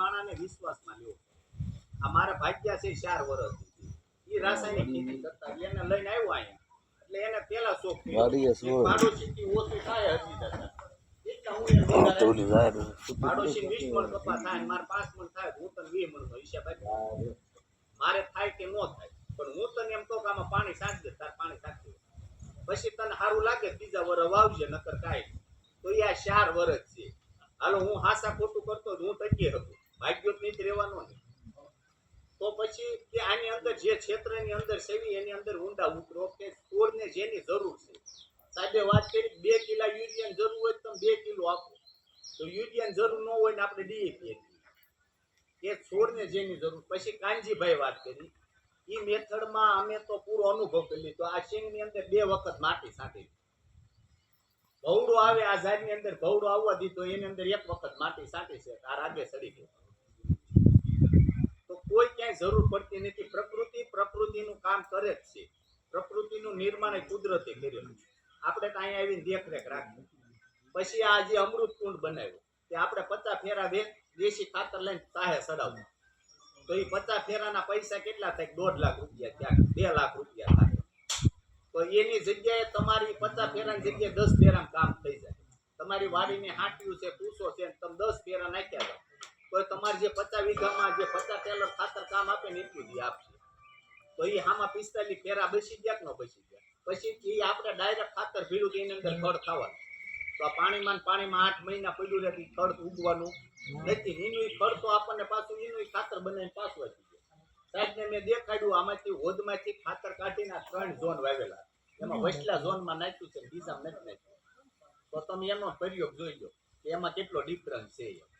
માણાને વિશ્વાસમાં લેવો. આ મારા ભાગ્યા છે ચાર વર્ષ એ રાસાયણિક ખેતી કરતા એને લઈને આવ્યો અહીંયા એટલે એને પેલા શોખ થયો. વાડીએ કે પાડોશીથી ઓછું થાય હજી મારે થાય કે ન થાય. પણ હું તને એમ તો કે આમાં પાણી સાચજે તાર પાણી સાચી પછી તને સારું લાગે બીજા વર વાવજે નકર કાંઈ. તો એ આ ચાર વર્ષ છે. હાલો હું હાસા ખોટું કરતો હું ટકી હતો ભાગ્યો જ નહીં રહેવાનો ને? તો પછી કે આની અંદર જે ક્ષેત્રની અંદર સેવી, એની અંદર ઊંડા ઉતરો કે છોડને જેની જરૂર છે. સાહેબે વાત કરી, બે કિલા યુરિયન જરૂર હોય તો બે કિલો આપો. તો યુરિયન જરૂર ન હોય ને આપણે ડીએપી કે છોડને જેની જરૂર. પછી કાનજીભાઈ વાત કરી. એ મેથડમાં અમે તો પૂરો અનુભવ કરી લીધો. આ સિંગની અંદર બે વખત માટી સાટી ભવડો આવે, આ ઝાડની અંદર ભવડો આવવા દીધો, એની અંદર એક વખત માટી સાટી છે. આ રાગે સડી ગયો. ક્યાંય જરૂર પડતી નથી. પ્રકૃતિ પ્રકૃતિનું કામ કરે જ છે. પ્રકૃતિનું નિર્માણ કુદરતે કર્યું આપણે તો અહીંયા આવીને દેખરેખ રાખી પછી આ જે અમૃત કુંડ બનાવ્યું, તે આપણે પચાસ ફેરા બે દેશી ખાતર લઈને તાહે સડાવવું તો એ પચાસ ફેરાના પૈસા કેટલા થાય? દોઢ લાખ રૂપિયા ત્યાં બે લાખ રૂપિયા થાય. તો એની જગ્યાએ તમારી પચાસ ફેરાની જગ્યાએ દસ ફેરામાં કામ થઈ જાય. તમારી વાડીને હાંટ્યું છે પૂછો છે તમે દસ ફેરા નાખ્યા જાઓ. તો તમારે જે પચાસ વીઘામાં જે પચાસ ટેલર ખાતર કામ આપે ને એટલું જ આપશે. તો એ આમાં પિસ્તાલીસ ફેરા બેસી ગયા ન બેસી ગયા? પછી એ આપણે ડાયરેક્ટ ખાતર ભીડું કે એની અંદર ખડ થવાનું તો આ પાણીમાં પાણીમાં આઠ મહિના પડ્યું રહે તો ખડ ઉગવાનું. નથી એનું ખડ તો આપણને પાછું એનું ખાતર બનાવીને પાછું આપી દે. સાહેબને મેં દેખાડ્યું, આમાંથી હોદમાંથી ખાતર કાઢીને ત્રણ ઝોન વાવેલા. એમાં વસલા ઝોનમાં નાખ્યું છે ને નથી નાખ્યું. તો તમે એનો પ્રયોગ જોઈ લો કે એમાં કેટલો ડિફરન્સ છે.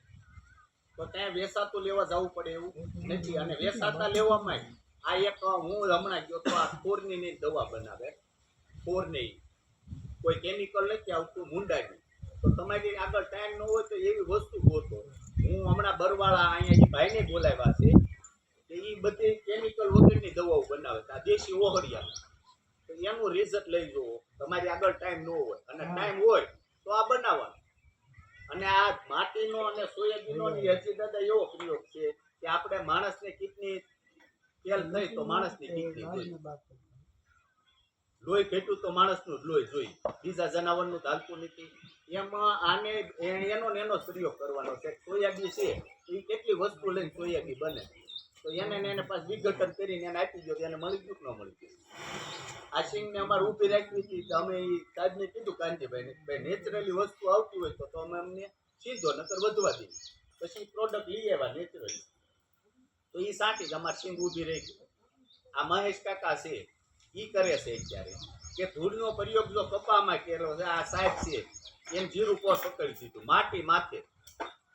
તો ત્યાં વેસાતું લેવા જવું પડે એવું નથી. અને વેસાતા લેવામાં આ એક હું હમણાં ગયો તો આ ખોરની ની દવા બનાવે. ખોરની કોઈ કેમિકલ નથી આવતું મુંડાની. તો તમારી આગળ ટાઈમ ન હોય તો એવી વસ્તુ ગોતો. હું હમણાં બરવાળા અહીંયા ભાઈને બોલાવ્યા છે કે એ બધી કેમિકલ વગરની દવાઓ બનાવે છે. આ દેશી ઓહળિયા. તો એનું રિઝલ્ટ લઈ જુઓ. તમારી આગળ ટાઈમ ન હોય. અને ટાઈમ હોય તો આ બનાવવાનું. અને આ માટીનો અને સોયાબીનનો ની હજી દાદા એવો પ્રયોગ છે કે આપણે માણસને કિડની તેલ નહીં તો માણસની કિડની લોહી ભેટું તો માણસનું જ લોહી જોઈ. બીજા જનાવરનું નું હાલતું નથી. એમાં આને એનો ને એનો પ્રયોગ કરવાનો છે. સોયાબી છે એ કેટલી વસ્તુ લઈને સોયાબી બને? તો એને એને પાછું વિઘટન કરીને એને આપી દો એને મળી ગયું કે ન મળી ગયું. આ સિંગને અમારે ઊભી રાખવી હતી તો અમે એ સાહેબને કીધું કાંતિભાઈને ભાઈ નેચરલી વસ્તુ આવતી હોય તો અમે અમને સીધો નકર વધવા દઈએ. પછી પ્રોડક્ટ લઈ આવ્યા નેચરલી. તો એ સાચી જ અમારે સિંગ ઊભી રહી ગઈ. આ મહેશ કાકા છે એ કરે છે અત્યારે કે ધૂળનો પ્રયોગ જો કપામાં કર્યો છે, આ સાહેબ છે, એમ જીરું કોસ પકડી દીધું, માટી માથે.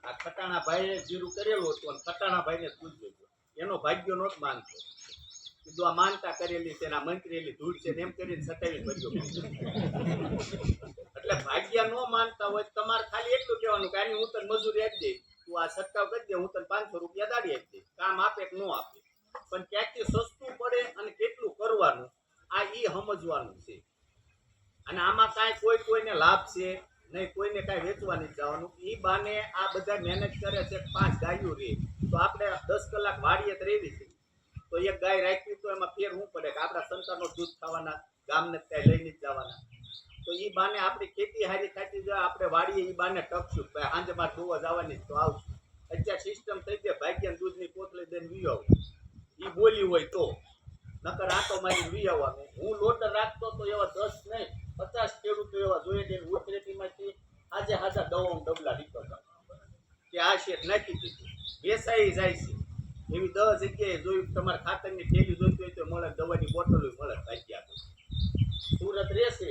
આ ખટાણા ભાઈએ જીરું કરેલું હતું અને ખટાણા ભાઈને પૂછ્યું એનો ભાગ્યો નહોતો માનતો કીધું આ માનતા કરેલી છે આ મંત્રેલી ધૂળ છે એમ કરીને સટાવી પ્રયોગ એટલે ભાગ્ય ન માનતા હોય તમારે ખાલી એટલું કહેવાનું કે આની હું તને મજૂરી આપી દઈશ. તું આ સત્તાવ કરી દે, હું તને પાંચસો રૂપિયા દાડી આપી દઈશ. કામ આપે કે ન આપે. પણ ક્યાંકથી સસ્તું પડે અને કેટલું કરવાનું, આ ઈ સમજવાનું છે. અને આમાં કાંઈ કોઈ કોઈને લાભ છે, નહીં કોઈને કાંઈ વેચવા નથી જવાનું. એ બાને આ બધા મહેનત કરે છે પાંચ ગાયું રહે તો આપણે દસ કલાક વાડીએ જ રહેવી છે. તો એક ગાય રાખવી તો એમાં ફેર શું પડે? કે આપણા સંતાનો દૂધ ખાવાના, ગામને ત્યાં લઈને જ જવાના. તો એ બાને આપણી ખેતી હારી થતી જાય, આપણે વાડીએ એ બાને ટકશું ભાઈ સાંજે મારે ધોવા જવાની તો આવશું. અત્યારે સિસ્ટમ થઈ જાય ભાગ્યને દૂધની પોતલી દઈને વી આવું. એ બોલી હોય તો. નકર આટો મારી વી આવવાનું હું લોટર રાખતો તો એવા દસ નહીં, પચાસ ખેડૂતો એવા જોઈએ કે ઉતરેતીમાંથી આજે હાજા દવાઓ ડબલા નીકળતા કે આ શેઠ નાખી દીધું. વેસાઈ જાય છે. એવી દસ જગ્યાએ જોયું તમારે ખાતરની થેલી જોઈતી હોય તો મળે, દવાની બોટલો મળે, ભાગ્ય આપે સુરત રહેશે,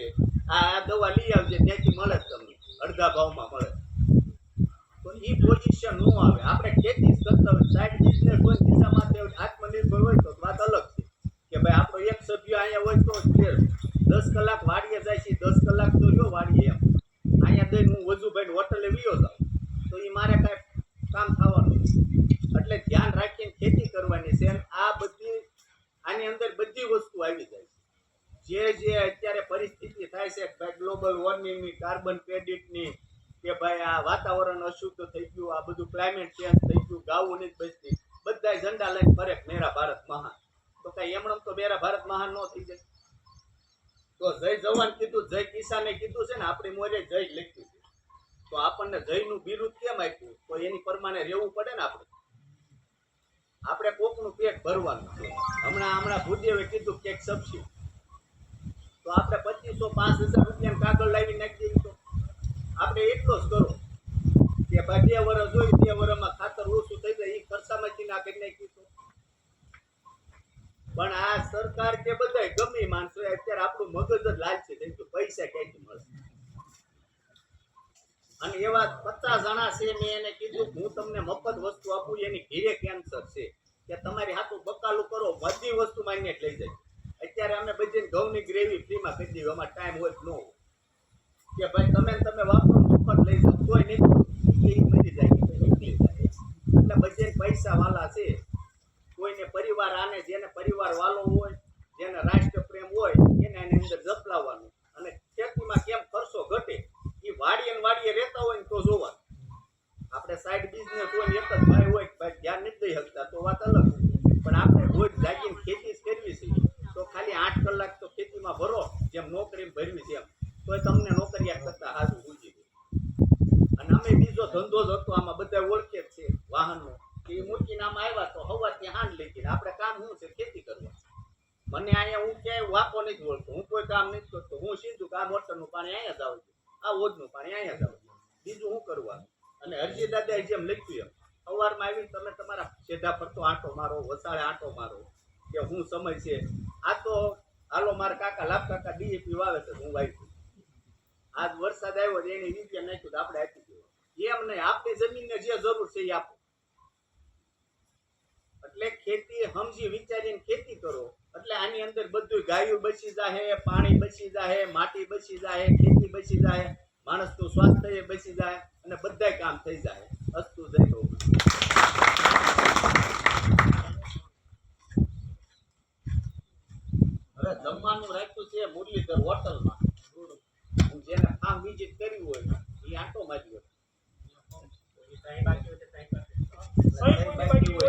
આ દવા લઈ આવજે, ત્યાંથી મળે તમને. અડધા ભાવમાં મળે. તો એ પોઝિશન નો આવે. આપણે ખેતી જ કરતા હોય, સાઈડ બિઝનેસ હોય દિશામાં તે આત્મનિર્ભર હોય તો વાત અલગ છે. કે ભાઈ આપણો એક સભ્ય અહીંયા હોય તો ફેર. દસ કલાક વાડીએ જાય છે, દસ કલાક તો જો વાડીએ એમ. અહીંયા દઈને હું વજુભાઈ હોટલે વિયો જાઉં. તો એ મારે કાંઈ કામ થવાનું. એટલે ધ્યાન રાખીને ખેતી કરવાની છે આ બધી, આની અંદર બધી વસ્તુ આવી જાય જે જે અત્યારે પરિસ્થિતિ થાય છે ભાઈ ગ્લોબલ વોર્મિંગની કાર્બન ક્રેડિટની કે ભાઈ આ વાતાવરણ અશુદ્ધ થઈ ગયું, આ બધું ક્લાઇમેટ ચેન્જ થઈ ગયું, ગાવું નથી બચતી બધા ઝંડા લઈને ફરે મેરા ભારત મહાન. તો કઈ એમણમ તો મેરા ભારત મહાન ન થઈ જાય. તો જય જવાન કીધું, જય કિસાને કીધું છે ને, આપણી મોરે જય લખ્યું તો આપણને જયનું બિરુદ કેમ આપ્યું? તો એની પરમાને રહેવું પડે ને આપણે. આપણે કોકનું પેટ ભરવાનું હમણાં હમણાં ભૂદેવે કીધું કેક સબસી તો આપણે પચીસો પાંચ હજાર રૂપિયા કાગળ લાવી નાખી દઈએ તો આપણે એટલો જ કરો. કે ભાઈ બે વર્ષ જોયું બે વર્ષમાં ખાતર ઓછું થઈ જાય એ ખર્ચામાંથી ના કરી નાખ્યું તો પણ આ સરકાર કે બધાય ગમે માણસો, અત્યારે આપણું મગજ જ લાલચી થઈ પૈસા ક્યાંથી અને એવા પચાસ જણા છે મેં એને કીધું હું તમને મફત વસ્તુ આપું, એની ઘેરે કેન્સર છે. કે તમારી હાથું બકાલું કરો, બધી વસ્તુ માન્ય લઈ જાય. અત્યારે અમે બધી ઘઉંની ગ્રેવી ફ્રીમાં કરી દીધી, અમારે ટાઈમ હોય ન હોય. કે ભાઈ તમે તમે વાપરો, મફત લઈ જાઓ, તોય નહીં. મરી જાય નીકળી જાય. એટલે બધે પૈસા વાલા છે. કોઈને પરિવાર આને, જેને પરિવાર વાલો હોય, જેને રાષ્ટ્ર પ્રેમ હોય, એને એની અંદર જપલાવવાનું અને ખેતીમાં કેમ ખર્ચો ઘટે એ વાડીએ ને વાડીએ રહેતા હોય ને તો જોવા આપણે સાઈડ બિઝનેસ હોય ને એક જ ભાઈ હોય કે ભાઈ ધ્યાન નથી દઈ શકતા તો વાત અલગ પણ આપણે રોજ જાગીને ખેતી જ કરવી છે તો ખાલી આઠ કલાક તો ખેતીમાં ભરો જેમ નોકરી ભરવી છે તોય તમને નોકરિયા કરતા હાજુ પૂછી દે અને અમે બીજો ધંધો જ હતો, આમાં બધા ઓળખે છે વાહનનો કે એ મૂકીને આમાં આવ્યા તો હવાથી હાંડ લઈ ને આપણે કામ શું છે? ખેતી કરવા મને અહીંયા હું ક્યાંય વાકો નથી ઓળખતો હું કોઈ કામ નથી કરતો. હું સીધું કામ મોટરનું પાણી અહીંયા જ આવું છું. આ ઓજનું પાણી અહીંયા જ આવું છું. બીજું શું કરવાનું? અને હરજી દાદાએ જેમ લખ્યું એમ, સવારમાં આવીને તમે તમારા સીધા ફરતો આંટો મારો, વસાળે આંટો મારો, કે હું સમય છે. આ તો હાલો, મારા કાકા લાભ કાકા ડીએપી વાવે છે, હું વાવી આજ વરસાદ આવ્યો એને નીચે નાખ્યું તો આપણે આપી દેવાનું એમ નહીં આપણી જમીનને જે જરૂર છે એ આપો. એટલે ખેતી સમજી વિચારીને ખેતી કરો. એટલે આની અંદર બધું ગાયું બચી જાહે, પાણી બચી જાહે, માટી બચી જાહે, ખેતી બચી જાહે, માણસનું સ્વાસ્થ્ય બચી જાય અને બધાય કામ થઈ જાય અસ્તુ જય જમવાનું રાખ્યું છે મુરલીધર હોટલમાં. હું જેને ફાર્મ વિઝિટ કરી હોય એ આટો માર્યો. હોય.